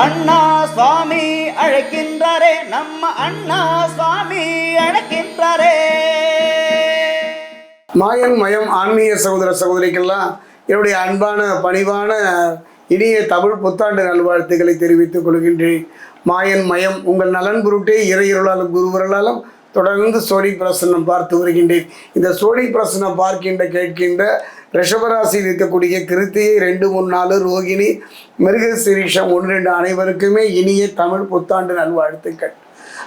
அண்ணா சுவாமி அழைக்கின்றாரே நம்ம அண்ணா சுவாமி அழைக்கின்றாரே. மாயன் மயம் ஆன்மீக சகோதர சகோதரிக்கெல்லாம் என்னுடைய அன்பான பணிவான இனிய தமிழ் புத்தாண்டு நல்வாழ்த்துக்களை தெரிவித்துக் கொள்கின்றேன். மாயன் மயம் உங்கள் நலன் பொருட்டே இறையிருளாலும் குருவர்களாலும் தொடர்ந்து சோழி பிரசன்னம் பார்த்து வருகின்றேன். இந்த சோழி பிரசன்னம் பார்க்கின்ற கேட்கின்ற ரிஷபராசியில் இருக்கக்கூடிய கிருத்தியை ரெண்டு மூணு நாலு ரோகிணி மிருகசிரீஷம் ஒன்று ரெண்டு அனைவருக்குமே இனிய தமிழ் புத்தாண்டு நல்வாழ்த்துக்கள்.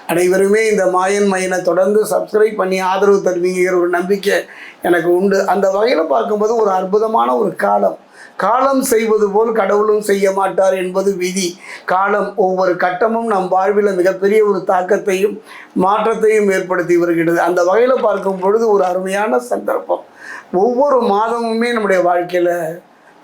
அனைவருமே இந்த மாயன் மயனை தொடர்ந்து சப்ஸ்கிரைப் பண்ணி ஆதரவு தருவீங்கிற ஒரு நம்பிக்கை எனக்கு உண்டு. அந்த வகையில் பார்க்கும்போது ஒரு அற்புதமான ஒரு காலம். காலம் செய்வது போல் கடவுளும் செய்ய மாட்டார் என்பது விதி. காலம் ஒவ்வொரு கட்டமும் நம் வாழ்வில் மிகப்பெரிய ஒரு தாக்கத்தையும் மாற்றத்தையும் ஏற்படுத்தி வருகிறது. அந்த வகையில் பார்க்கும் பொழுது ஒரு அருமையான சந்தர்ப்பம். ஒவ்வொரு மாதமுமே நம்முடைய வாழ்க்கையில்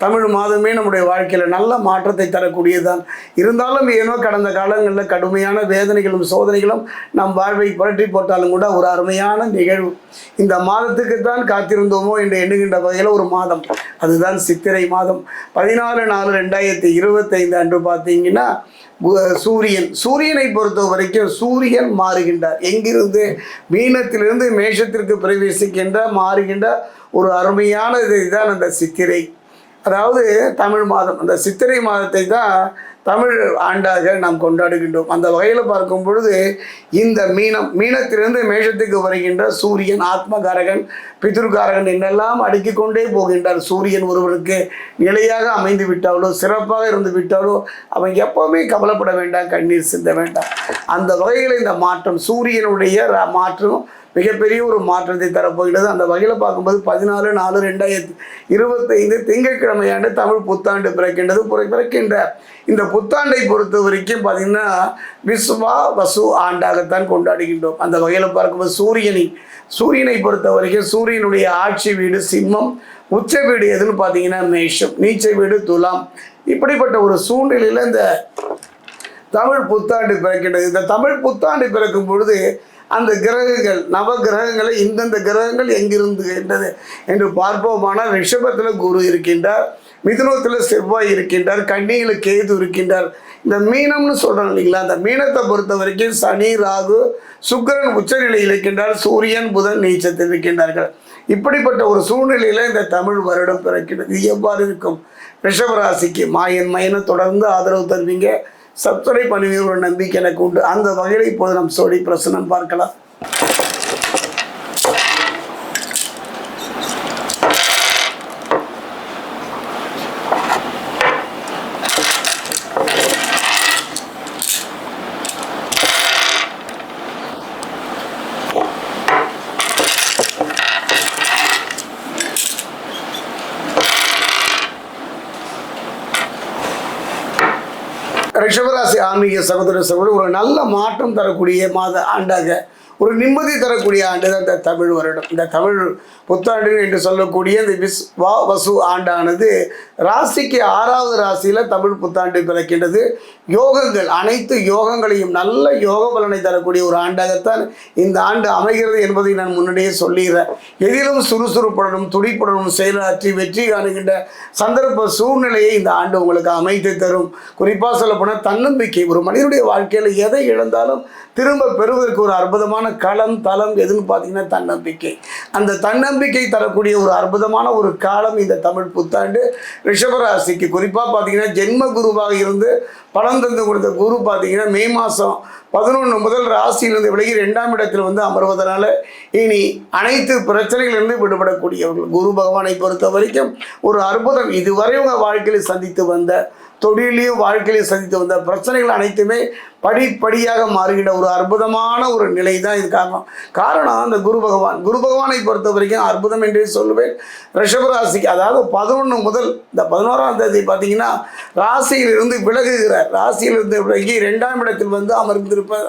தமிழ் மாதமே நம்முடைய வாழ்க்கையில் நல்ல மாற்றத்தை தரக்கூடியதுதான். இருந்தாலும் ஏனோ கடந்த காலங்களில் கடுமையான வேதனைகளும் சோதனைகளும் நம் வாழ்வை புரட்டி போட்டாலும் கூட ஒரு அருமையான நிகழ்வு. இந்த மாதத்துக்கு தான் காத்திருந்தோமோ என்று எண்ணுகின்ற வகையில் ஒரு மாதம். அதுதான் சித்திரை மாதம். பதினாலு நாலு ரெண்டாயிரத்தி இருபத்தைந்து அன்று பார்த்தீங்கன்னா சூரியன். சூரியனை பொறுத்த வரைக்கும் சூரியன் மாறுகின்றார். எங்கிருந்து? மீனத்திலிருந்து மேஷத்திற்கு பிரவேசிக்கின்ற மாறுகின்ற ஒரு அருமையான இதுதான் அந்த சித்திரை. அதாவது தமிழ் மாதம் அந்த சித்திரை மாதத்தை தான் தமிழ் ஆண்டாக நாம் கொண்டாடுகின்றோம். அந்த வகையில் பார்க்கும் பொழுது இந்த மீனம் மீனத்திலிருந்து மேஷத்துக்கு வருகின்ற சூரியன் ஆத்மகாரகன் பித்ருகாரகன் என்னெல்லாம் அடுக்கிக் கொண்டே போகின்றார். சூரியன் ஒருவருக்கு நிலையாக அமைந்து விட்டாலோ சிறப்பாக இருந்து விட்டாலோ அவன் எப்பவுமே கவலைப்பட வேண்டாம் கண்ணீர் சிந்த வேண்டாம். அந்த வகையில் இந்த மாற்றம் சூரியனுடைய மாற்றம் மிகப்பெரிய ஒரு மாற்றத்தை தரப்போகிறது. அந்த வகையில் பார்க்கும்போது பதினாலு நாலு ரெண்டாயிரத்தி இருபத்தைந்து திங்கட்கிழமையாண்டு தமிழ் புத்தாண்டு பிறக்கின்றது. பிறக்கின்ற இந்த புத்தாண்டை பொறுத்த வரைக்கும் பார்த்திங்கன்னா விஸ்வா வசு ஆண்டாகத்தான் கொண்டாடுகின்றோம். அந்த வகையில் பார்க்கும்போது சூரியனை சூரியனை பொறுத்த வரைக்கும் சூரியனுடைய ஆட்சி வீடு சிம்மம் உச்ச வீடு எதுன்னு பார்த்தீங்கன்னா மேஷம் நீச்ச வீடு துலாம். இப்படிப்பட்ட ஒரு சூழ்நிலையில் இந்த தமிழ் புத்தாண்டு பிறக்கின்றது. இந்த தமிழ் புத்தாண்டு பிறக்கும் பொழுது அந்த கிரகங்கள் நவ கிரகங்களை இந்தந்த கிரகங்கள் எங்கிருந்துகின்றது என்று பார்ப்போமானால் ரிஷபத்தில் குரு இருக்கின்றார் மிதுனத்தில் செவ்வாய் இருக்கின்றார் கண்ணியில் கேது இருக்கின்றார். இந்த மீனம்னு சொல்கிறோம் இல்லைங்களா? அந்த மீனத்தை பொறுத்த வரைக்கும் சனி ராகு சுக்கிரன் உச்சநிலையில் இருக்கின்றார் சூரியன் புதன் நீச்சத்தில் இருக்கின்றார்கள். இப்படிப்பட்ட ஒரு சூழ்நிலையில் இந்த தமிழ் வருடம் பிறக்கிறது. எவ்வாறு இருக்கும்? ரிஷபராசிக்கு மாயன் மயனை தொடர்ந்து ஆதரவு தருவீங்க. சப்ஸ்கிரைப் பண்ணுவீங்க ஒரு நம்பிக்கை எனக்கு உண்டு. அந்த வகையில் இப்போது நம் சோழி பிரசனம் பார்க்கலாம். ரிஷபராசி ஆன்மீக சகோதர சகோதரர் ஒரு நல்ல மாற்றம் தரக்கூடிய மாத ஆண்டாக ஒரு நிம்மதி தரக்கூடிய ஆண்டு தான் இந்த தமிழ் வருடம். இந்த தமிழ் புத்தாண்டு என்று சொல்லக்கூடிய இந்த விஸ் வா வசு ஆண்டானது ராசிக்கு ஆறாவது ராசியில் தமிழ் புத்தாண்டு பிறக்கின்றது. யோகங்கள் அனைத்து யோகங்களையும் நல்ல யோக பலனை தரக்கூடிய ஒரு ஆண்டாகத்தான் இந்த ஆண்டு அமைகிறது என்பதை நான் முன்னாடியே சொல்லிடுறேன். எதிலும் சுறுசுறுப்புடனும் துடிப்புடனும் செயலாற்றி வெற்றி காணுகின்ற சந்தர்ப்ப சூழ்நிலையை இந்த ஆண்டு உங்களுக்கு அமைத்து தரும். குறிப்பாக சொல்லப்போனால் தன்னம்பிக்கை ஒரு மனிதனுடைய வாழ்க்கையில் எதை இழந்தாலும் திரும்ப பெறுவதற்கு ஒரு அற்புதமான களம் தளம் எதுன்னு பார்த்தீங்கன்னா தன்னம்பிக்கை. அந்த தன்னம்பிக்கை தரக்கூடிய ஒரு அற்புதமான ஒரு காலம் இந்த தமிழ் புத்தாண்டு. ரிஷபராசிக்கு குறிப்பாக பார்த்தீங்கன்னா ஜென்ம குருவாக இருந்து பலம் தந்து கொடுத்த குரு பார்த்தீங்கன்னா மே மாதம் பதினொன்று முதல் ராசியிலிருந்து விலகி ரெண்டாம் இடத்தில் வந்து அமர்வதனால இனி அனைத்து பிரச்சனைகளிலிருந்து விடுபடக்கூடியவர்கள். குரு பகவானை பொறுத்த வரைக்கும் ஒரு அற்புதம். இதுவரை உங்கள் வாழ்க்கையில் சந்தித்து வந்த தொழிலையும் வாழ்க்கையிலையும் சந்தித்து வந்த பிரச்சனைகள் அனைத்துமே படிப்படியாக மாறுகின்ற ஒரு அற்புதமான ஒரு நிலை தான் இது காரணம். காரணம் அந்த குரு பகவான். குரு பகவானை பொறுத்த வரைக்கும் அற்புதம் என்றே சொல்லுவேன். ரிஷபராசிக்கு அதாவது பதினொன்று முதல் இந்த பதினோராம் தேதி பார்த்தீங்கன்னா ராசியிலிருந்து விலகுகிறார். ராசியிலிருந்து விலகி ரெண்டாம் இடத்தில் வந்து அமர்ந்திருப்பார்.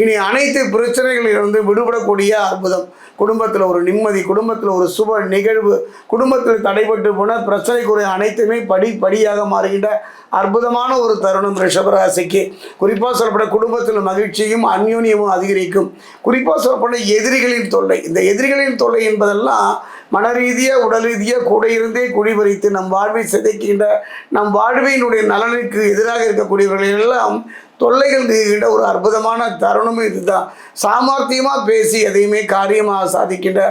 இனி அனைத்து பிரச்சனைகளிலிருந்து விடுபடக்கூடிய அற்புதம். குடும்பத்தில் ஒரு நிம்மதி குடும்பத்தில் ஒரு சுப நிகழ்வு குடும்பத்தில் தடைபட்டு போன பிரச்சனைக்குரிய அனைத்துமே படிப்படியாக மாறுகின்ற அற்புதமான ஒரு தருணம் ரிஷபராசிக்கு. குறிப்பாக சொல்லப்பட்ட குடும்பத்தில் மகிழ்ச்சியும் அந்யூன்யமும் அதிகரிக்கும். குறிப்பாக சொல்லப்பட்ட எதிரிகளின் தொல்லை. இந்த எதிரிகளின் தொல்லை என்பதெல்லாம் மன ரீதியாக உடல் ரீதியாக கூட இருந்தே குடிபறித்து நம் வாழ்வை சிதைக்கின்ற நம் வாழ்வையினுடைய நலனுக்கு எதிராக இருக்கக்கூடியவர்களெல்லாம் தொல்லைகள் நீகின்ற ஒரு அற்புதமான தருணமும் இதுதான். சாமர்த்தியமாக பேசி எதையுமே காரியமாக சாதிக்கின்ற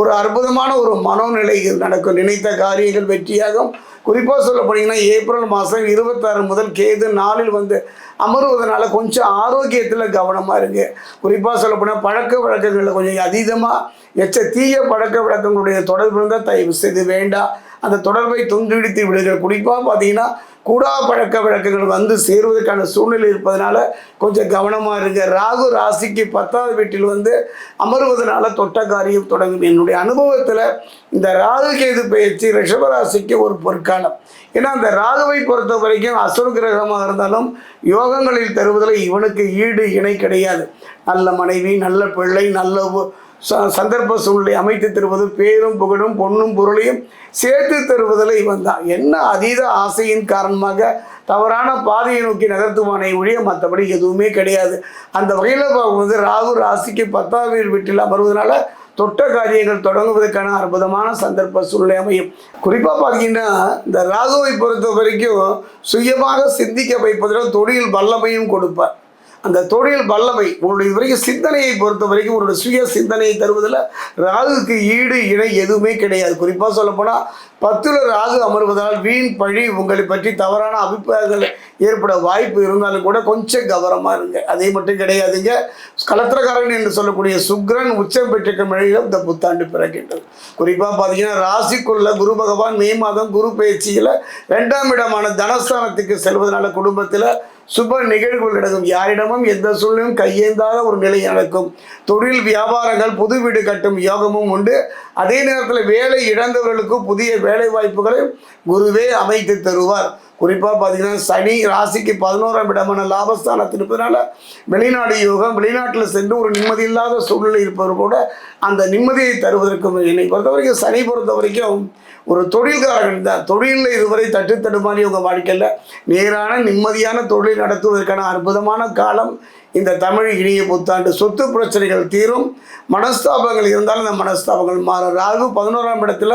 ஒரு அற்புதமான ஒரு மனோநிலைகள் நடக்கும். நினைத்த காரியங்கள் வெற்றியாகும். குறிப்பாக சொல்ல போனீங்கன்னா ஏப்ரல் மாதம் இருபத்தாறு முதல் கேது நாளில் வந்து அமருவதனால கொஞ்சம் ஆரோக்கியத்தில் கவனமாக இருங்க. குறிப்பாக சொல்லப்போனால் பழக்க வழக்கங்களில் கொஞ்சம் அதீதமாக எச்ச தீய பழக்க வழக்கங்களுடைய தொடர்பு இருந்தால் தயவு செய்து வேண்டாம். அந்த தொடர்பை துண்டிடித்து விடுகிற குறிப்பாக பார்த்தீங்கன்னா கூடா பழக்க வழக்கங்கள் வந்து சேருவதற்கான சூழ்நிலை இருப்பதனால கொஞ்சம் கவனமாக இருங்க. ராகு ராசிக்கு பத்தாவது வீட்டில் வந்து அமருவதனால தொட்ட காரியம் தொடங்கும். என்னுடைய அனுபவத்தில் இந்த ராகு கேது பயிற்சி ரிஷபராசிக்கு ஒரு பொற்காலம். ஏன்னா அந்த ராகுவை பொறுத்த வரைக்கும் அசுர கிரகமாக இருந்தாலும் யோகங்களில் தருவதில் இவனுக்கு ஈடு இணை கிடையாது. நல்ல மனைவி நல்ல பிள்ளை நல்ல சந்தர்ப்ப சூழ்நிலை அமைத்து தருவது பேரும் புகழும் பொண்ணும் பொருளையும் சேர்த்து தருவதில் இவன் தான். என்ன அதீத ஆசையின் காரணமாக தவறான பாதையை நோக்கி நகர்த்துவானை ஒழிய மற்றபடி எதுவுமே கிடையாது. அந்த வகையில் பார்க்கும்போது ராகு ராசிக்கு பத்தாவது வீட்டில் அமர்வதனால தொட்ட காரியங்கள் தொடங்குவதற்கான அற்புதமான சந்தர்ப்ப சூழ்நிலை அமையும். குறிப்பாக பார்த்தீங்கன்னா இந்த ராகுவை பொறுத்த வரைக்கும் சுயமாக சிந்திக்க வைப்பதில் தொழில் வல்லமையும் கொடுப்பார். அந்த தொழில் வல்லமை உங்களுடைய இது வரைக்கும் சிந்தனையை பொறுத்த வரைக்கும் உங்களுடைய சுய சிந்தனையை தருவதில் ராகுக்கு ஈடு இணை எதுவுமே கிடையாது. குறிப்பாக சொல்லப்போனால் பத்தில் ராகு அமர்வதால் வீண் பழி உங்களை பற்றி தவறான அபிப்பிராயங்கள் ஏற்பட வாய்ப்பு இருந்தாலும் கூட கொஞ்சம் கவனமாக இருங்க. அதே மட்டும் கிடையாதுங்க. கலத்திரக்காரன் என்று சொல்லக்கூடிய சுக்கிரன் உச்சம் பெற்றிருக்கும் நிலையில் இந்த புத்தாண்டு பிறக்கின்றது. குறிப்பாக பார்த்தீங்கன்னா ராசிக்குள்ள குரு பகவான் மே மாதம் குரு பயிற்சியில் ரெண்டாம் இடமான தனஸ்தானத்துக்கு செல்வதனால குடும்பத்தில் சுப நிகழ்வுகள் நடக்கும். யாரிடமும் எந்த சூழ்நிலையும் கையேந்தாத ஒரு நிலை நடக்கும். தொழில் வியாபாரங்கள் புது வீடு கட்டும் யோகமும் உண்டு. அதே நேரத்தில் வேலை இழந்தவர்களுக்கு புதிய வேலை வாய்ப்புகளை குருவே அமைத்து தருவார். குறிப்பாக பார்த்தீங்கன்னா சனி ராசிக்கு பதினோராம் இடமான லாபஸ்தானத்தில் இருப்பதனால வெளிநாடு யோகம் வெளிநாட்டில் சென்று ஒரு நிம்மதி இல்லாத சூழ்நிலை இருப்பவர் கூட அந்த நிம்மதியை தருவதற்கு என்னை பொறுத்த வரைக்கும் சனி பொறுத்த வரைக்கும் ஒரு தொழில்காரர்கள் தான் தொழிலில் இதுவரை தட்டு தடுமாறி உங்கள் வாழ்க்கையில் நேரான நிம்மதியான தொழில் நடத்துவதற்கான அற்புதமான காலம் இந்த தமிழ் இனிய புத்தாண்டு. சொத்து பிரச்சனைகள் தீரும் மனஸ்தாபங்கள் இருந்தாலும் அந்த மனஸ்தாபங்கள் மாறும். ராகு பதினோராம் இடத்துல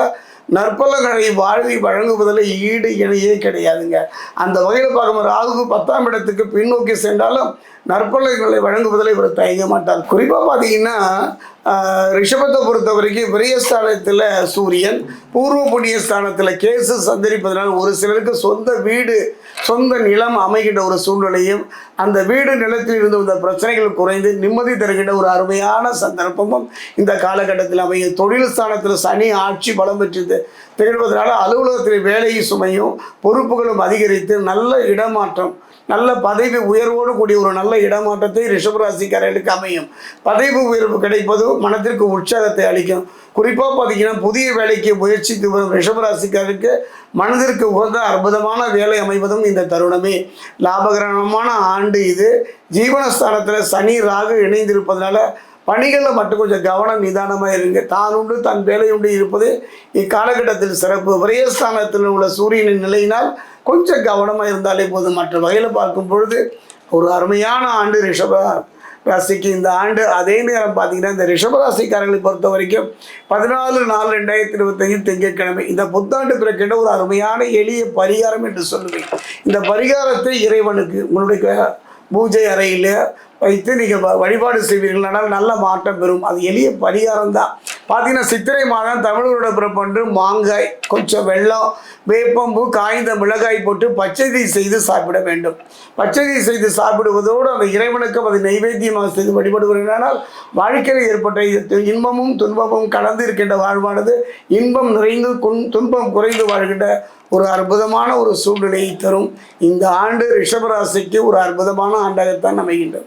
நற்பலங்களை வாழ்வி வழங்குவதில் ஈடு இணையே கிடையாதுங்க. அந்த வகையில் பார்க்கும்போது ராகு பத்தாம் இடத்துக்கு பின்னோக்கி சென்றாலும் நற்பலங்களை வழங்குவதில் இவர் தயங்க மாட்டார். குறிப்பாக பார்த்தீங்கன்னா ரிஷபத்தை பொறுத்த வரைக்கும் விரயஸ்தானத்தில் சூரியன் பூர்வ புண்ணிய ஸ்தானத்தில் கேசு சந்தரிப்பதனால் ஒரு சிலருக்கு சொந்த வீடு சொந்த நிலம் அமைகின்ற ஒரு சூழ்நிலையும் அந்த வீடு நிலத்தில் இருந்து வந்த பிரச்சனைகள் குறைந்து நிம்மதி தருகின்ற ஒரு அருமையான சந்தர்ப்பமும் இந்த காலகட்டத்தில் அமையும். தொழில் ஸ்தானத்தில் சனி ஆட்சி பலம் பெற்று திகழ்வதனால் அலுவலகத்தில் வேலை சுமையும் பொறுப்புகளும் அதிகரித்து நல்ல இடமாற்றம் நல்ல பதவி உயர்வோடு கூடிய ஒரு நல்ல இடமாற்றத்தை ரிஷபராசிக்காரர்களுக்கு அமையும். பதவி உயர்வு கிடைப்பது மனத்திற்கு உற்சாகத்தை அளிக்கும். குறிப்பாக பார்த்தீங்கன்னா புதிய வேலைக்கு முயற்சித்து வரும் ரிஷபராசிக்காரருக்கு மனதிற்கு உகந்த அற்புதமான வேலை அமைவதும் இந்த தருணமே. லாபகரமான ஆண்டு இது. ஜீவனஸ்தானத்தில் சனி ராகு இணைந்திருப்பதனால பணிகளில் மட்டும் கொஞ்சம் கவனம் நிதானமாக இருங்க. தான் உண்டு தன் வேலை உண்டு இருப்பது இக்காலகட்டத்தில் சிறப்பு. விரயஸ்தானத்தில் உள்ள சூரியனின் நிலையினால் கொஞ்சம் கவனமாக இருந்தாலே போதும். மற்ற வகையில் பார்க்கும் பொழுது ஒரு அருமையான ஆண்டு ரிஷப ராசிக்கு இந்த ஆண்டு. அதே நேரம் பார்த்தீங்கன்னா இந்த ரிஷபராசிக்காரர்களை பொறுத்த வரைக்கும் பதினாலு நாலு ரெண்டாயிரத்தி இருபத்தஞ்சு திங்கட்கிழமை. இந்த புத்தாண்டு பிறக்கின்ற ஒரு அருமையான எளிய பரிகாரம் என்று சொல்லுவேன். இந்த பரிகாரத்தை இறைவனுக்கு உங்களுடைய பூஜை அறையில் வைத்து நீங்கள் வழிபாடு செய்வீர்கள். ஆனால் நல்ல மாற்றம் பெறும். அது எளிய பரிகாரம் தான் பார்த்தீங்கன்னா சித்திரை மாதம் தமிழரோட பிறப்பன்று மாங்காய் கொஞ்சம் வெல்லம் வேப்பம்பூ காய்ந்த மிளகாய் போட்டு பச்சதி செய்து சாப்பிட வேண்டும். பச்சதி செய்து சாப்பிடுவதோடு அந்த இறைவனுக்கும் அது நைவேத்தியமாக செய்து வழிபடுவீர்களானால் வாழ்க்கையில் ஏற்பட்ட இன்பமும் துன்பமும் கலந்து இருக்கின்ற வாழ்வானது இன்பம் நிறைந்து குன்- துன்பம் குறைந்து வாழ்கின்ற ஒரு அற்புதமான ஒரு சூழ்நிலையை தரும். இந்த ஆண்டு ரிஷபராசிக்கு ஒரு அற்புதமான ஆண்டாகத்தான் அமைகின்றது.